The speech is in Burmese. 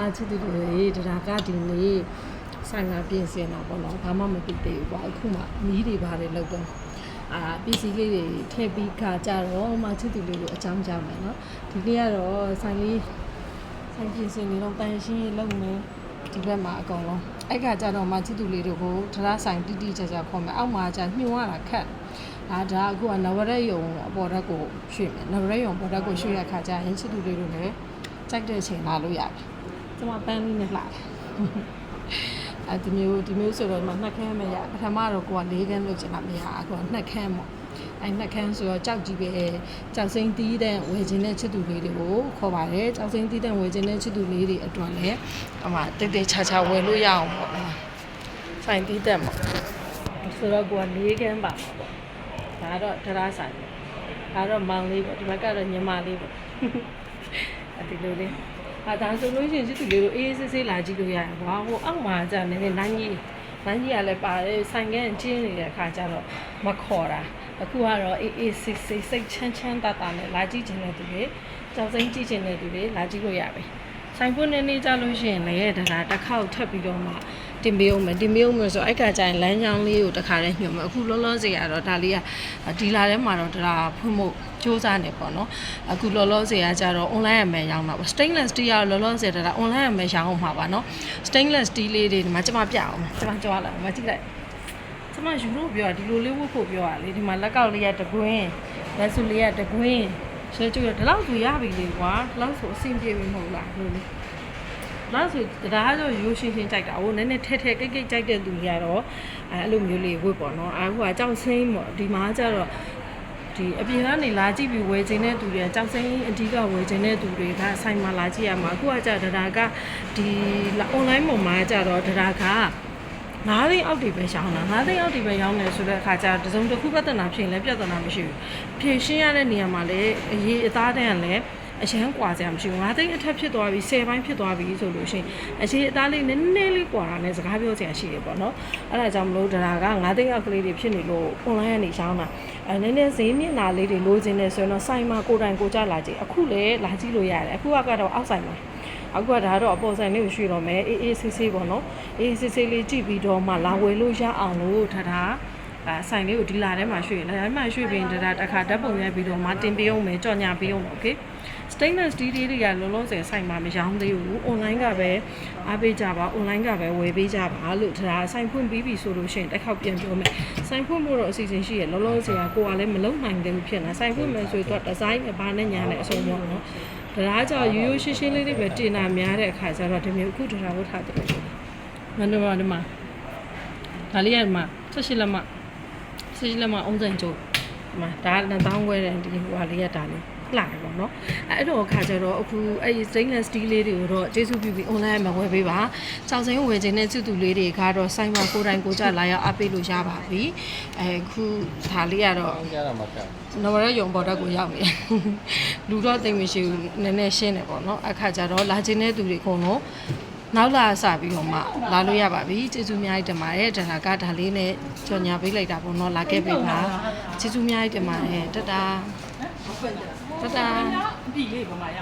အားချစ်သူတွေတရားကဒီနေ့ဆိုင်မှာပြင်ဆင်တာပေါ့နော်ဘာမှမဖြစ်သေးဘူးကွာအခုမှမီးတွေပါတယ်လောက်တော့အာပစ္စည်းလေးတွေထည့်ပြီးခါကြတော့မှချစ်သူလေးကိုအကြောင်းကြားမယ်နော်ဒီနေ့ကတော့ဆိုင်လေးဆိုင်ပြင်ဆင်နေတော့တန်ရှင်းရေးလုပ်မယ်ဒီဘက်မှာအကောင်လုံးအဲ့ခါကြတော့မှချစ်သူလေးတို့ကိုတရားဆိုင်တိတိကျကျခေါ်မယ်အောက်မှာじゃညှို့ရတာခက်ဒါဒါအခုကနဝရက်ယုံအပေါ်ဓာတ်ကိုရွှေ့မယ်နဝရက်ယုံပေါ်ဓာတ်ကိုရွှေ့ရခါကြရင်ချစ်သူလေးတို့လည်းကြိုက်တဲ့အချိန်လာလို့ရတယ် ကျမပန်းလေးနဲ့လှတယ်အဲဒီမျိုးဒီမျိုးဆိုတော့မှနှစ်ခမ်းမရပထမတော့ကိုက၄ခမ်းလုပ်ချင်တာမရအခုကနှစ်ခမ်းပေါ့အဲနှစ်ခမ်းဆိုတော့ကြောက်ကြီးပဲကြောက်စိမ့်တီးတဲ့ဝယ်ခြင်းတဲ့ချစ်သူလေးတွေကိုခေါ်ပါတယ်ကြောက်စိမ့်တီးတဲ့ဝယ်ခြင်းတဲ့ချစ်သူလေးတွေအတွက်လည်းအမှတိတ်တိတ်ချာချာဝယ်လို့ရအောင်ပေါ့ဆိုင်တီးတဲ့ပေါ့ဆိုတော့ကိုက၄ခမ်းပါမှာပေါ့ဒါတော့တရားဆိုင်ပေါ့ဒါတော့မောင်လေးပေါ့ဒီဘက်ကတော့ညီမလေးပေါ့အဲဒီလိုလေး ဟာဒါဆိုလို့ရှိရင်ချစ်သူလေးတို့အေးအေးဆေးဆေးလာကြည့်လို့ရတယ်ကွာဟိုအောက်မှာじゃနည်းနည်းလမ်းကြီးလမ်းကြီးကလည်းပါတယ်ဆိုင်ကန်းကျင်းနေတဲ့အခါကျတော့မခေါ်တာအခုကတော့အေးအေးဆေးဆေးစိတ်ချမ်းချမ်းသာသာနဲ့လာကြည့်ခြင်းတဲ့သူတွေကြောက်စိမ့်ကြည့်ခြင်းတဲ့သူတွေလာကြည့်လို့ရပြီဆိုင်ဖွင့်နေနေကြလို့ရှိရင်လည်းဒါကတစ်ခေါက်ထပ်ပြီးတော့မှ တင်ပေးအောင်မယ်တင်ပေးအောင်မယ်ဆိုအဲ့ကကြရင်လမ်းကြောင်းလေးကိုတစ်ခါတည်းညွှန်မယ်အခုလောလောဆယ်ကတော့ဒါလေးကဒီလာထဲမှာတော့ဒါဖွင့်ဖို့စူးစမ်းနေပေါ့နော်အခုလောလောဆယ်ကကြတော့ online ရမယ်ရောင်းတာပေါ့ stainless steel ကလောလောဆယ်ဒါ online ရမယ်ရောင်းအောင်မှာပါနော် stainless steel လေးတွေဒီမှာကျမပြအောင်ကျမကြွားလာမကြည့်လိုက်ကျမယူလို့ပြောတာဒီလိုလေးဝတ်ဖို့ပြောတာလေဒီမှာလက်ကောက်လေးကတကွင်းလက်စုလေးကတကွင်းဆွဲကြည့်ရဒီလောက်ဆိုရပြီလေကွာဒီလောက်ဆိုအဆင်ပြေပြီမဟုတ်လားလို့လေ နောက်ဆိုတရားဆိုရိုးရှင်းရှင်းကြိုက်တာဟိုနည်းနည်းထဲထဲကိတ်ကိတ်ကြိုက်တဲ့သူတွေကတော့အဲအဲ့လိုမျိုးလေးဝတ်ပေါ့နော်အခုကကြောက်စင်းပေါ့ဒီမှာကျတော့ဒီအပြင်ကနေလာကြည့်ပြီးဝယ်ခြင်းတဲ့သူတွေကကြောက်စင်းအဓိကဝယ်ခြင်းတဲ့သူတွေကဆိုင်မှာလာကြည့်ရမှာအခုကကျတော့တရားကဒီ online ပေါ်မှာကျတော့တရားကငါးသိန်းအောက်တွေပဲရောင်းတာငါးသိန်းအောက်တွေပဲရောင်းတယ်ဆိုတဲ့အခါကျတော့တစုံတစ်ခုပြဿနာဖြစ်ရင်လည်းပြဿနာမရှိဘူးဖြည့်ရှင်းရတဲ့နေရာမှာလည်းအရေးအသားတန်းကလည်း အရန်ကွာစရာမရှိဘူး9သိန်းအထက်ဖြစ်သွားပြီ10ပိုင်းဖြစ်သွားပြီဆိုလို့ရှိရင်အရေးအသားလေးနည်းနည်းလေးကွာတာနဲ့စကားပြောစရာရှိတယ်ပေါ့နော်အဲ့ဒါကြောင့်မလို့ဒါက9သိန်းအောက်ကလေးတွေဖြစ်နေလို့ online ကနေရောင်းတာအဲနည်းနည်းဈေးမြင့်လာလေးတွေလိုချင်တယ်ဆိုရင်တော့ဆိုင်မှာကိုတိုင်ကိုကြလာကြည့်အခုလည်းလာကြည့်လို့ရတယ်အခုကတော့အောက်ဆိုင်မှာအခုကဒါတော့အပေါ်ဆိုင်လေးကိုရွှေ့တော့မယ်အေးအေးဆေးဆေးပေါ့နော်အေးအေးဆေးဆေးလေးကြည့်ပြီးတော့မှလာဝယ်လို့ရအောင်လို့ထထား အဲဆိုင်လေးကိုဒီလာထဲမှာရွှေ့လာထဲမှာရွှေ့ပြီးတဒါတခါဓာတ်ပုံရိုက်ပြီးတော့မတင်ပေးအောင်မယ်ကြော်ညာပေးအောင် okay stainless steel တွေကလုံးလုံးစင်ဆိုင်မှာမရောင်းသေးဘူး online ကပဲအားပေးကြပါ online ကပဲဝယ်ပေးကြပါလို့ဒါဆိုင်ဖွင့်ပြီးပြီဆိုလို့ရှိရင်တစ်ခေါက်ပြန်ပြောမယ်ဆိုင်ဖွင့်ဖို့တော့အစီအစဉ်ရှိရလုံးလုံးစင်ကကိုကလည်းမလုံနိုင်သေးဘူးဖြစ်နေဆိုင်ဖွင့်မယ်ဆိုတော့ design နဲ့ဘာနဲ့ညာနဲ့အဆုံးပေါ့နော်ဒါကြောင့်ရိုးရိုးရှင်းရှင်းလေးတွေပဲတင်တာများတဲ့အခါကျတော့ဒီမျိုးအခုဒါဝတ်ထားတယ်မနော်ဒီမှာဒါလေးကဒီမှာ၁၈လက်မှ ဆက်ရှိလက်မအုံးစံကျိုးဒီမှာဒါကနှစ်တောင်းခွဲတဲ့ဒီဟိုဟာလေးကဒါလေးလှတယ်ပေါ့နော်အဲအဲ့တော့အခါကျတော့အခုအဲ့ဒီ stainless steel လေးတွေကိုတော့ကျေးဇူးပြုပြီး online မှာဝယ်ပေးပါစောက်စိမ်းဝယ်ခြင်းနဲ့စုသူလေးတွေကတော့စိုင်းမှာကိုယ်တိုင်ကိုယ်ကြလာရောက်အပ်ပေးလို့ရပါပြီအဲအခုဒါလေးကတော့အောင်ကြတာမကတ်နော်ရယုံပေါ်တက်ကိုရောက်နေတယ်လူတော့တိတ်မရှိဘူးနည်းနည်းရှင်းတယ်ပေါ့နော်အခါကျတော့လာခြင်းတဲ့သူတွေအကုန်လုံး နောက်လာစပြီးတော့မှလာလို့ရပါပြီကျေးဇူးအများကြီးတင်ပါတယ်ဒါကဒါလေးနဲ့ကြော်ညာပေးလိုက်တာပေါ့နော်လာခဲ့ပြီပါကျေးဇူးအများကြီးတင်ပါတယ်တတာတတာပြီလေဘာမှရ